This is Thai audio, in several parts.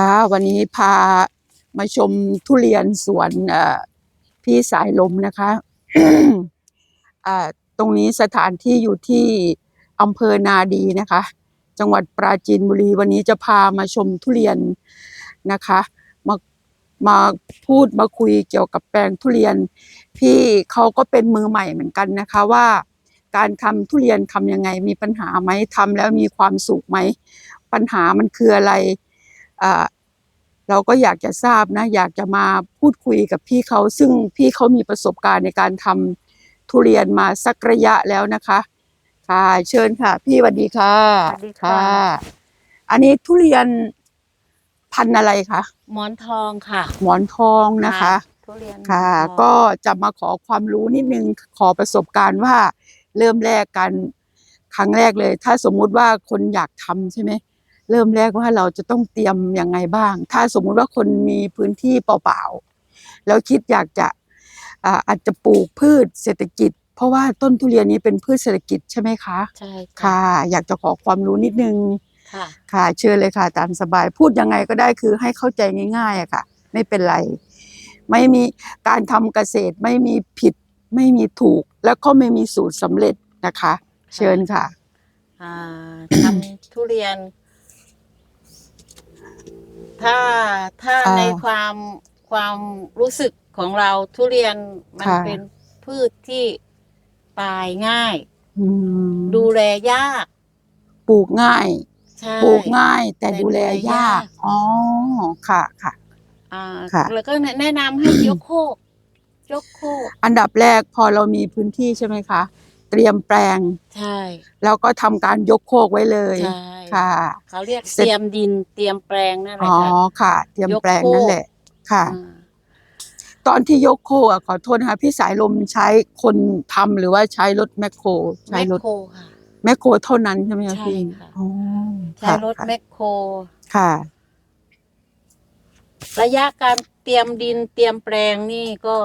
ค่ะวันนี้พามาชมทุเรียนสวนพี่สายลมนะคะตรงนี้สถานที่อยู่ที่อำเภอนาดีนะคะ จังหวัดปราจีนบุรีวันนี้จะพามาชมทุเรียนนะคะมามาพูดมาคุยเกี่ยวกับแปลงทุเรียน พี่เขาก็เป็นมือใหม่เหมือนกันนะคะว่าการทำทุเรียนทำยังไงมีปัญหาไหมทำแล้วมีความสุขไหม ปัญหามันคืออะไร เราก็อยากจะทราบนะอยากจะมาพูดคุยกับพี่เขาซึ่งพี่เขามีประสบการณ์ในการทำทุเรียนมาสักระยะแล้วนะคะ ค่ะเชิญค่ะ พี่สวัสดีค่ะสวัสดีค่ะ อันนี้ทุเรียนพันธุ์อะไรคะหมอนทองค่ะ หมอนทองนะคะ ทุเรียนค่ะ หมอนทองก็จะมาขอความรู้นิดนึงขอประสบการณ์ว่าเริ่มแรกกันครั้งแรกเลย ถ้าสมมุติว่าคนอยากทำใช่ไหม เริ่มแรกว่าเราจะต้องเตรียมยังไงบ้าง ถ้าสมมุติว่าคนมีพื้นที่เปล่าๆ แล้วคิดอยากจะอ่าอาจจะปลูกพืชเศรษฐกิจ เพราะว่าต้นทุเรียนนี้เป็นพืชเศรษฐกิจใช่ไหมคะใช่ค่ะ อยากจะขอความรู้นิดนึงค่ะค่ะเชิญเลยค่ะ ตามสบายพูดยังไงก็ได้คือให้เข้าใจง่ายๆอะค่ะ ไม่เป็นไร ไม่มีการทำเกษตรไม่มีผิดไม่มีถูก แล้วก็ไม่มีสูตรสำเร็จนะคะ เชิญค่ะอ่าทำทุเรียน ถ้าถ้าอ่าในความความรู้สึกของเราทุเรียนมันค่ะ เป็นพืชที่ตายง่าย อืมดูแลยากปลูกง่าย ใช่ ปลูกง่าย แต่แต่ดูแลดูแลยายาก ก อ๋อ ค่ะค่ะ อ่าค่ะ แล้วก็แนะนำให้ยกโคกยกโคกอันดับแรกพอเรามีพื้นที่ใช่ไหมคะ เตรียมแปลง ใช่ แล้วก็ทำการยกโคกไว้เลย ใช่ ค่ะ เขาเรียกเสร็จเตรียมดินเตรียมแปลงนั่นแหละอ๋อค่ะ ค่ะ เตรียมยกแปลงโคกนั่นแหละค่ะอ่าตอนที่ยกโคอะขอโทษนะคะพี่สายลมใช้คนทำหรือว่าใช้รถแมคโครใช้แมครถโครค่ะ แมคโครเท่านั้นใช่ไหมคะใช่พี่ค่ะ อ๋อใช้รถค่ะแมคโคร ค่ะ ระยะการเตรียมดินเตรียมแปลงนี่ก็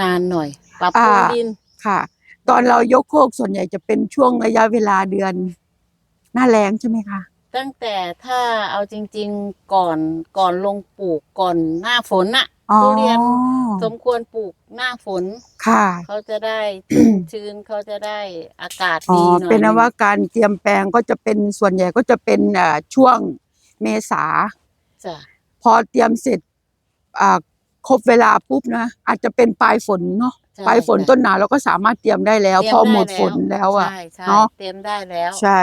นานหน่อย ปรับปรุงอ่า ดิน ค่ะ ตอนเรายกโคกส่วนใหญ่จะเป็นช่วงระยะเวลาเดือน หน้าแรงใช่ไหมคะตั้งแต่ถ้าเอาจริง ๆก่อนก่อนลงปลูกก่อนหน้าฝนน่ะอ๋อทุเรียนสมควรปลูกหน้าฝนค่ะ เขาจะได้ชุ่มชื้นเขาจะได้อากาศอ๋อดีหน่อยเป็นนว่าการเตรียมแปลงก็จะเป็นส่วนใหญ่ก็จะเป็นอ่าช่วงเมษาจ้ะพอเตรียมเสร็จอ่าครบเวลาปุ๊บนะอาจจะเป็นปลายฝนเนาะใช่ปลายฝนจ้ะต้นหนาวเราก็สามารถเตรียมได้แล้วเตรียพอหมดไฝนแล้วอะใช่ใช่เนาะเตรียมได้แล้ว ใช่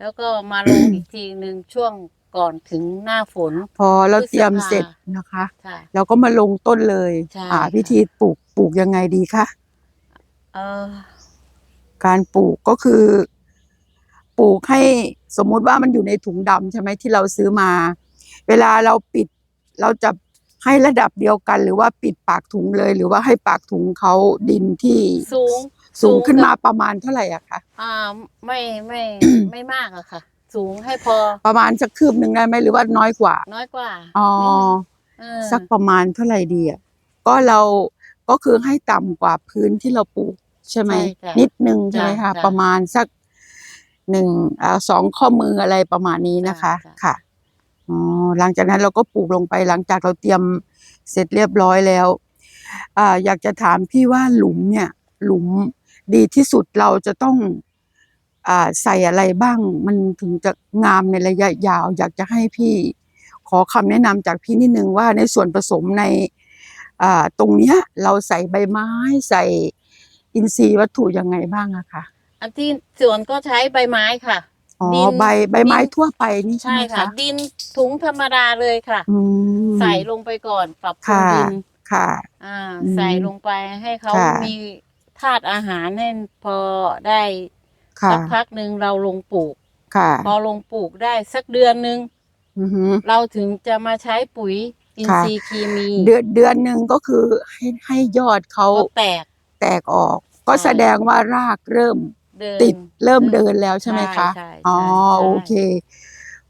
แล้วก็มาลง อีกทีหนึ่งช่วงก่อนถึงหน้าฝน พอเราพฤษภาเตรียมเสร็จนะคะ ค่ะ เราก็มาลงต้นเลย ใช่ อ่าค่ะวิธีปลูกปลูกยังไงดีคะ เออ การปลูกก็คือ ปลูกให้สมมุติว่ามันอยู่ในถุงดำใช่ไหมที่เราซื้อมา เวลาเราปิด เราจะให้ระดับเดียวกัน หรือว่าปิดปากถุงเลย หรือว่าให้ปากถุงเขาดินที่สูงสูงขึ้นมากับประมาณเท่าไหร่อะคะ อ่าไม่ไม่ไม่มากอะค่ะ สูงให้พอประมาณสักคืบหนึ่งได้ไหมหรือว่าน้อยกว่า น้อยกว่าอ๋อนิดนึงเออสักประมาณเท่าไหร่ดีอะก็เราก็คือให้ต่ำกว่าพื้นที่เราปลูกใช่ไหมใช่จ้ะนิดนึงใช่ไหมคะจ้ะประมาณสักหนึ่งอ่าสองข้อมืออะไรประมาณนี้นะคะจ้ะ ค่ะอ๋อหลังจากนั้นเราก็ปลูกลงไปหลังจากเราเตรียมเสร็จเรียบร้อยแล้วอ่าอยากจะถามพี่ว่าหลุมเนี่ย หลุมดีที่สุดเราจะต้องอ่า ใส่อะไรบ้างมันถึงจะงามในระยะยาว อยากจะให้พี่ขอคำแนะนำจากพี่นิดนึงว่าในส่วนผสมในอ่าตรงเนี้ยเราใส่ใบไม้ใส่อินทรีย์วัตถุยังไงบ้างอะคะอันที่สวนก็ใช้ใบไม้ค่ะอ๋อดินใบใบไม้ดินทั่วไปนี่ใช่ใช่ไหมค่ะคะดินถุงธรรมดาเลยค่ะอืมใส่ลงไปก่อนปรับปรุงค่ะดินค่ะ อ่าอืมใส่ลงไปให้เขาค่ะมีธาตุอาหารให้พอได้ ค่ะ สักพักหนึ่งเราลงปลูก ค่ะ พอลงปลูกได้สักเดือนหนึ่งอือหือเราถึงจะมาใช้ปุ๋ยอินค่ะทรีย์เคมีเดือนเดือนหนึ่งก็คือให้ให้ยอดเขาก็แตก แตกออก ก็ใช่แสดงว่ารากเริ่มเดิน ติดเริ่มเดินแล้วใช่ไหมคะใช่ใช่อ๋อใช่ โอเค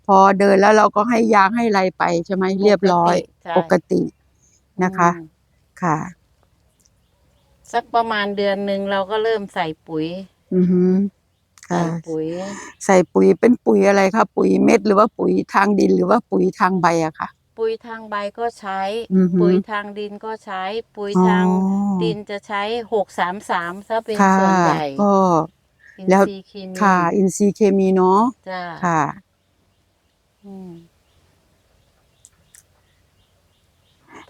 พอเดินแล้วเราก็ให้ยางให้อะไรไปใช่ไหมเรียบร้อยใช่ปกตินะคะ อืมค่ะ สักประมาณเดือนหนึ่งเราก็เริ่มใส่ปุ๋ย อือหือ ค่ะใส่ปุ๋ยใส่ปุ๋ยเป็นปุ๋ยอะไรคะปุ๋ยเม็ดหรือว่าปุ๋ยทางดินหรือว่าปุ๋ยทางใบอะค่ะ ปุ๋ยทางใบก็ใช้ อือหือปุ๋ยทางดินก็ใช้ ปุ๋ยอ๋อทางดินจะใช้หกสามสามซะเป็นค่ะส่วนใหญ่ก็ อินแล้ว ทรีย์เคมีค่ะ อินทรีย์เคมีเนาะจ้าค่ะ อืม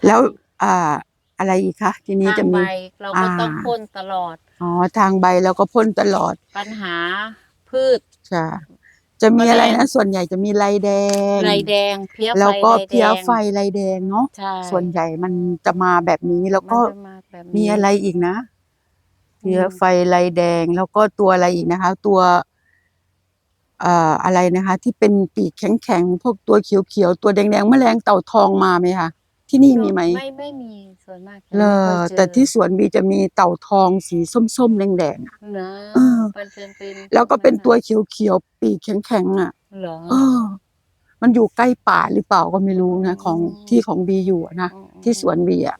แล้วอ่า อะไรอีกคะทีนี้ทางจะใบมีเราก็ต้องอ่า พ่นตลอดอ๋อทางใบแล้วก็พ่นตลอดปัญหาพืช ค่ะ จะมีอะไรแมลนะง ส่วนใหญ่จะมีลายแดงไรแดง เพี้ยไฟแล้วก็ไรแดงเพี้ยไฟลายแดงเนาะใช่ส่วนใหญ่มันจะมาแบบนี้แล้วก็ มันจะาแบบนี้ มีอะไรอีกนะอืม เพี้ยไฟลายแดงแล้วก็ตัวอะไรอีกนะคะ ตัว เอ่ออะไรนะคะ ที่เป็นปีกแข็งๆพวกตัวเขียวๆตัวแดงๆแมลงเต่าทองมาไหมคะ ที่นี่มีไหมไม่ไม่มีส่วนมากจะเลไม่อค่อยเจอแต่ที่สวนบีจะมีเต่าทองสีส้มๆแดงๆอะนะเออมันเป็นเป็นแล้วก็เป็นตัวเขียวๆปีกแข็งๆอะเหรอเออมันอยู่ใกล้ป่าหรือเปล่าก็ไม่รู้นะของอืมที่ของบีอยู่อะนะอืมที่สวนบีอะ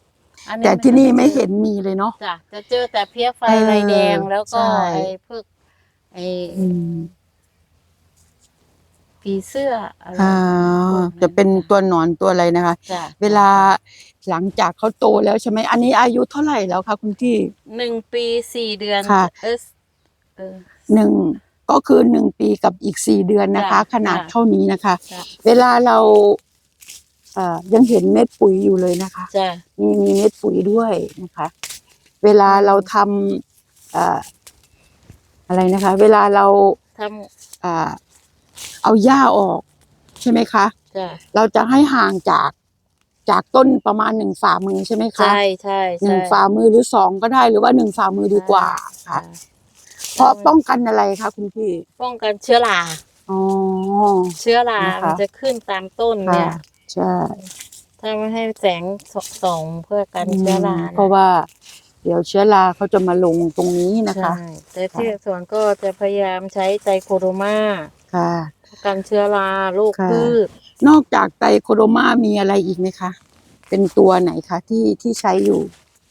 อัแต่ที่นี่ไม่ค่อยจอเห็นมีเลยเนาะจ้ะจะเจอแต่เพี้ยไฟเออไรแดงแล้วก็ใช่ไอ้พวกไอ้อืม ผีเสื้ออะไรอ่าพวกจะเป็นตัวหนอนตัวอะไรนะคะ จ้ะเวลาหลังจากเขาโตแล้วใช่ไหมอันนี้อายุเท่าไหร่แล้วคะคุณพี่ หนึ่งปีสี่เดือนค่ะ เออเออ หนึ่งก็คือหนึ่งปีกับอีกสี่เดือนนะคะ จ้ะขนาดจ้ะ เท่านี้นะคะ จ้ะเวลาเราเอ่อยังเห็นเม็ดปุ๋ยอยู่เลยนะคะ จ้ะ มีมีเม็ดปุ๋ยด้วยนะคะ เวลาเราทำเอ่ออะไรนะคะ เวลาเราทเอ่อ เอาหญ้าออก ใช่ไหมคะำจ้ะเราจะให้ห่างจากจากต้นประมาณหนึ่งฝ่ามือใช่ไหมคะใช่ใช่หนึ่งใช่ฝ่ามือหรือสองก็ได้หรือว่าหนึ่งฝ่ามือดีกว่าค่ะเพราะป้องกันอะไรคะคุณพี่ป้องกันเชื้อราอ๋อ เชื้อรานะคะ มันจะขึ้นตามต้นเนี่ค่ะย ใช่ถ้าไม่ให้แสงส่องเพื่อกันเชื้อราอืมนะเพราะว่า เดี๋ยวเชื้อราเขาจะมาลงตรงนี้นะคะ ใช่แต่ที่สวนก็จะพยายามใช้ไตรโคโดมาค่ะ กันเชื้อราโรคค่ะ พืช นอกจากไตรโคโดมามีอะไรอีกไหมคะ เป็นตัวไหนคะที่ที่ใช้อยู่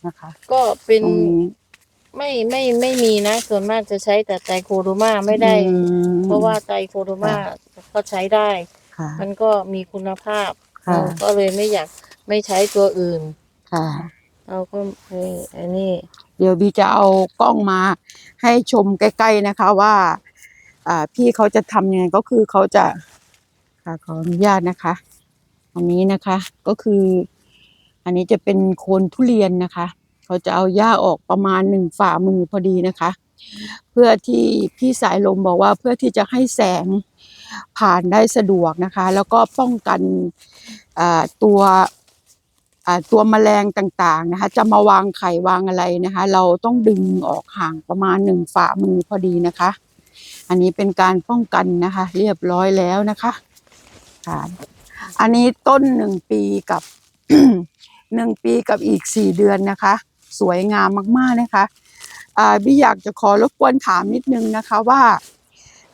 นะคะก็เป็นตรงนี้ไม่ไม่ไม่มีนะ ส่วนมากจะใช้แต่ไตรโคโดมาไม่ได้ อืมเพราะว่าไตรโคโดมาก็ใช้ได้ ค่ะ มันก็มีคุณภาพค่ะ เราก็เลยไม่อยากไม่ใช้ตัวอื่น ค่ะ เราก็เอออันนี้ เดี๋ยวบีจะเอากล้องมาให้ชมใกล้ๆนะคะว่า อ่าพี่เขาจะทำยังไงก็คือเขาจะค่ะขออนุญาตนะคะ อันนี้นะคะก็คือ อันนี้จะเป็นโคนทุเรียนนะคะ เขาจะเอาหญ้าออกประมาณหนึ่งฝ่ามือพอดีนะคะ เพื่อที่พี่สายลมบอกว่าเพื่อที่จะให้แสงผ่านได้สะดวกนะคะ แล้วก็ป้องกันตัวตัวแมลงต่างๆนะคะ จะมาวางไข่วางอะไรนะคะ เราต้องดึงออกห่างประมาณหนึ่งฝ่ามือพอดีนะคะ อันนี้เป็นการป้องกันนะคะ เรียบร้อยแล้วนะคะค่ะอันนี้ต้นหนึ่งปีกับหนึ่งปีกับอีกสี่เดือนนะคะ สวยงามมากๆนะคะอ่าพี่อยากจะขอรบกวนถามนิดนึงนะคะว่า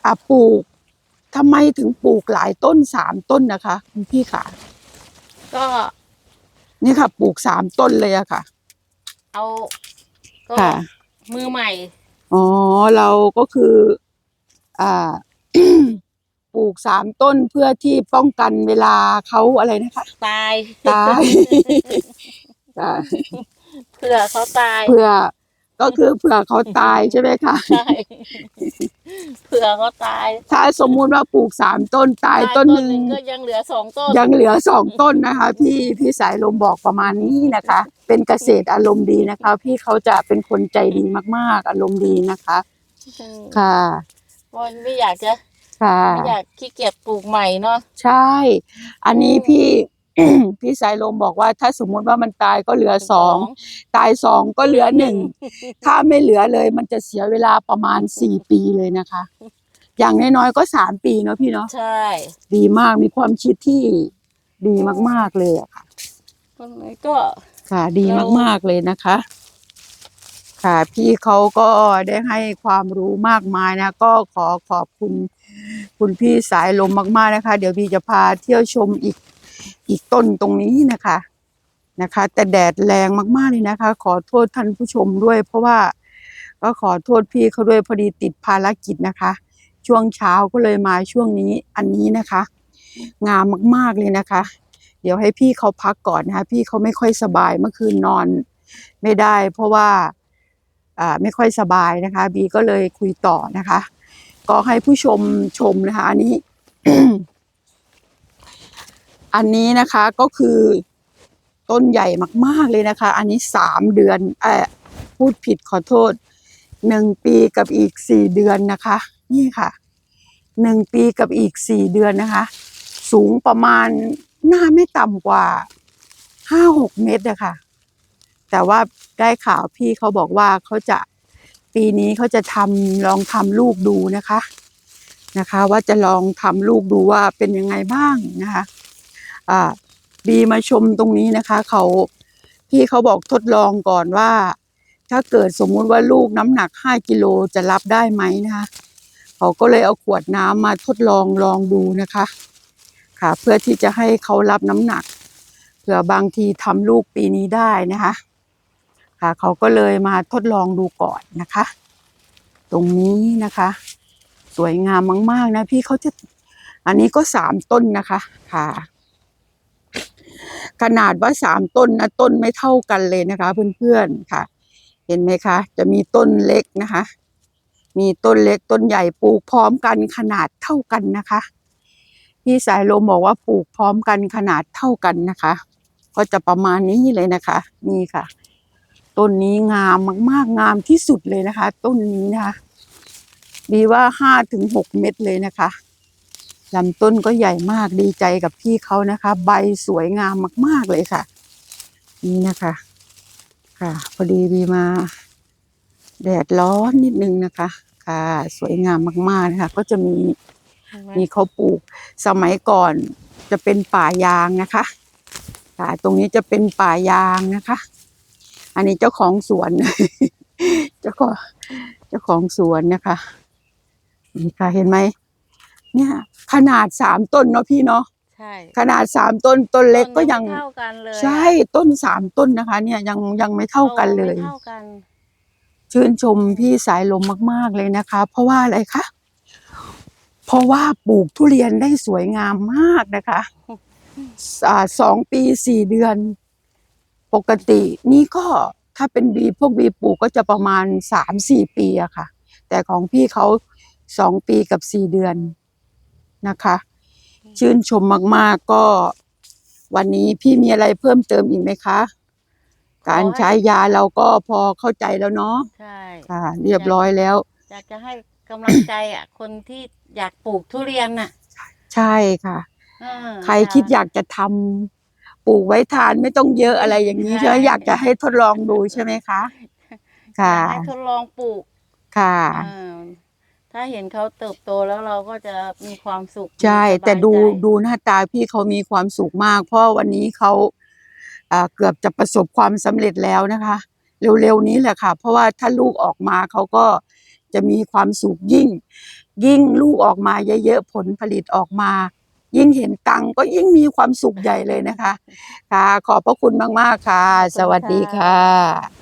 อ่าปลูกทำไมถึงปลูกหลายต้นสามต้นนะคะคุณพี่ค่ะ ก็ นี่ค่ะ ปลูกสามต้นเลยอะค่ะ เอาก็ค่ะมือใหม่ อ๋อ เราก็คืออ่า ปลูกสามต้นเพื่อที่ป้องกันเวลาเขาอะไรนะคะ ตาย ตายค่ะเผื่อเขาตายเพื่อ ก็คือเผื่อเขาตายใช่ไหมคะใช่เผื่อเขาตาย ถ้าสมมุติว่าปลูกสามต้นตายต้นหนึ่งก็ยังเหลือสองต้น ยังเหลือสองต้นนะคะ พี่พี่สายลมบอกประมาณนี้นะคะ เป็นเกษตรอารมณ์ดีนะคะ พี่เขาจะเป็นคนใจดีมาก ๆ อารมณ์ดีนะคะ ค่ะ วันไม่อยากจะค่ะ ไม่อยากขี้เกียจปลูกใหม่เนาะ ใช่ อันนี้อืม พี่ พี่สายลมบอกว่าถ้าสมมุติว่ามันตายก็เหลือสอง ตายสองก็เหลือหนึ่ง ถ้าไม่เหลือเลยมันจะเสียเวลาประมาณสี่ปีเลยนะคะ อย่างน้อยๆก็สามปีเนาะพี่เนาะ ใช่ ดีมากมีความคิดที่ดีมากๆเลยอะค่ะต้นไม้ก็ ค่ะ ดีเรามากๆเลยนะคะ ค่ะ พี่เขาก็ได้ให้ความรู้มากมายนะ ก็ขอขอบคุณคุณพี่สายลมมากๆนะคะ เดี๋ยวพี่จะพาเที่ยวชมอีกอีกต้นตรงนี้นะคะนะคะ แต่แดดแรงมากๆเลยนะคะ ขอโทษท่านผู้ชมด้วย เพราะว่าก็ขอโทษพี่เขาด้วยพอดีติดภารกิจนะคะ ช่วงเช้าก็เลยมาช่วงนี้อันนี้นะคะ งามมากๆเลยนะคะ เดี๋ยวให้พี่เขาพักก่อนนะคะ พี่เขาไม่ค่อยสบายเมื่อคืนนอน ไม่ได้ เพราะว่าอ่า ไม่ค่อยสบายนะคะ บีก็เลยคุยต่อนะคะ ก็ให้ผู้ชมชมนะคะ อันนี้ อันนี้นะคะก็คือต้นใหญ่มาก ๆเลยนะคะ อันนี้สามเดือนเออพูดผิดขอโทษหนึ่งปีกับอีกสี่เดือนนะคะ นี่ค่ะหนึ่งปีกับอีกสี่เดือนนะคะ สูงประมาณหน่าไม่ต่ำกว่าห้าหกเมตรอะค่ะ แต่ว่าได้ข่าวพี่เขาบอกว่าเขาจะปีนี้เขาจะทำลองทำลูกดูนะคะนะคะ ว่าจะลองทำลูกดูว่าเป็นยังไงบ้างนะคะอ่าบีมาชมตรงนี้นะคะเขาพี่เขาบอกทดลองก่อนว่า ถ้าเกิดสมมุติว่าลูกน้ำหนักห้ากิโลจะรับได้ไหมนะคะเขาก็เลยเอาขวดน้ำมาทดลองลองดูนะคะ ค่ะ เพื่อที่จะให้เขารับน้ำหนักเผื่อบางทีทำลูกปีนี้ได้นะคะ ค่ะ เขาก็เลยมาทดลองดูก่อนนะคะ ตรงนี้นะคะ สวยงามมาก ๆ นะพี่เขาจะ อันนี้ก็สามต้นนะคะค่ะ ขนาดว่าสามต้นนะต้นไม่เท่ากันเลยนะคะ เพื่อนๆค่ะ เห็นไหมคะ จะมีต้นเล็กนะคะ มีต้นเล็กต้นใหญ่ปลูกพร้อมกันขนาดเท่ากันนะคะพี่สายลมบอกว่าปลูกพร้อมกันขนาดเท่ากันนะคะ ก็จะประมาณนี้เลยนะคะ นี่ค่ะ ต้นนี้งามมากๆงามที่สุดเลยนะคะ ต้นนี้นะคะดีว่าห้าถึงหกเม็ดเลยนะคะลำต้นก็ใหญ่มากดีใจกับพี่เขานะคะ ใบสวยงามมาก ๆเลยค่ะ นี่นะคะ ค่ะ พอดีบีมา แดดร้อนนิดนึงนะคะ ค่ะ สวยงามมากๆนะคะ ก็จะมีมีเขาปลูกสมัยก่อนจะเป็นป่ายางนะคะค่ะตรงนี้จะเป็นป่ายางนะคะ อันนี้เจ้าของสวน เจ้าของเจ้าของสวนนะคะ นี่ค่ะเห็นไหมเนี่ย ขนาดสามต้นเนาะพี่เนาะใช่ขนาดสามต้นต้นเล็กก็ยังไม่เท่ากันเลยใช่ต้นสามต้นนะคะ เนี่ยยังยังไม่เท่ากันเลยไม่เท่ากัน ชื่นชมพี่สายลมมาก ๆเลยนะคะ เพราะว่าอะไรคะเพราะว่าปลูกทุเรียนได้สวยงามมากนะคะอ่าสองปีสี่เดือน ปกตินี่ก็ถ้าเป็นบีพวกบีปลูกก็จะประมาณสามสี่ปีอะค่ะ แต่ของพี่เขาสองปีกับสี่เดือนนะคะ ชื่นชมมาก ๆ ก็วันนี้พี่มีอะไรเพิ่มเติมอีกไหมคะ การใช้ยาเราก็พอเข้าใจแล้วเนาะใช่ค่ะ เรียบร้อยแล้ว อยากจะให้กำลังใจอะ คนที่อยากปลูกทุเรียนน่ะ ใช่ค่ะเออใครคิดอยากจะทำ ปลูกไว้ทานไม่ต้องเยอะอะไรอย่างนี้ใช่ไหมอยากจะให้ทดลองดูใช่ไหมคะอยาค่ะกให้ทดลองปลูกค่ะเออถ้าเห็นเขาเติบโตแล้วเราก็จะมีความสุขใช่มีสบายแต่ดูใจดูหน้าตาพี่เขามีความสุขมาก เพราะวันนี้เขาอ่าเกือบจะประสบความสำเร็จแล้วนะคะ เร็วๆนี้แหละค่ะ เพราะว่าถ้าลูกออกมาเขาก็จะมีความสุขยิ่ง ยิ่งลูกออกมาเยอะๆผลผลิตออกมา ยิ่งเห็นตังค์ก็ยิ่งมีความสุขใหญ่เลยนะคะ ค่ะ ขอบพระคุณมาก ๆ ค่ะ สวัสดีค่ะ